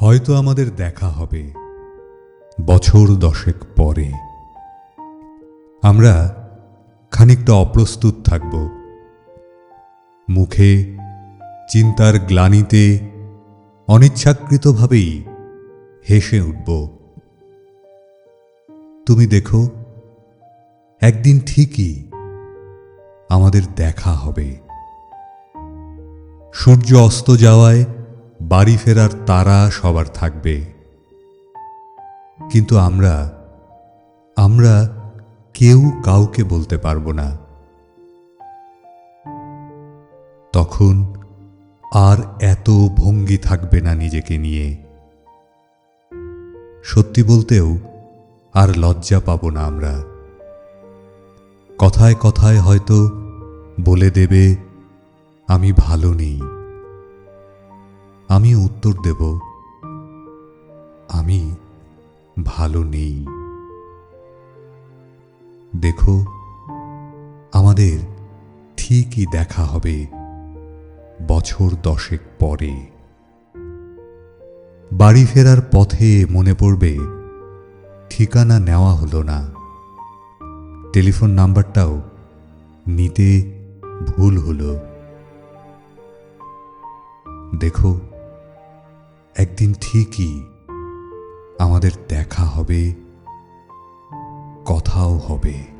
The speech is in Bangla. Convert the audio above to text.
হয়তো আমাদের দেখা হবে বছর দশেক পরে। আমরা খানিকটা অপ্রস্তুত থাকব। মুখে চিন্তার গ্লানিতে অনিচ্ছাকৃতভাবেই হেসে উঠব। তুমি দেখো, একদিন ঠিকই আমাদের দেখা হবে। সূর্য অস্ত যাওয়ায় বাড়ি ফেরার তারা সবার থাকবে। কিন্তু আমরা আমরা কেউ কাউকে বলতে পারব না। তখন আর এত ভঙ্গি থাকবে না নিজেকে নিয়ে। সত্যি বলতেও আর লজ্জা পাবো না আমরা। কথায় কথায় হয়তো বলে দেবে, আমি ভালো নেই। আমি উত্তর দেব, আমি ভালো নেই। দেখো, আমাদের ঠিকই দেখা হবে বছর দশেক পরে। বাড়ি ফেরার পথে মনে পড়বে, ঠিকানা নেওয়া হলো না। টেলিফোন নাম্বারটাও নিতে ভুল হলো। দেখো একদিন ঠিকই আমাদের দেখা হবে কথাও হবে।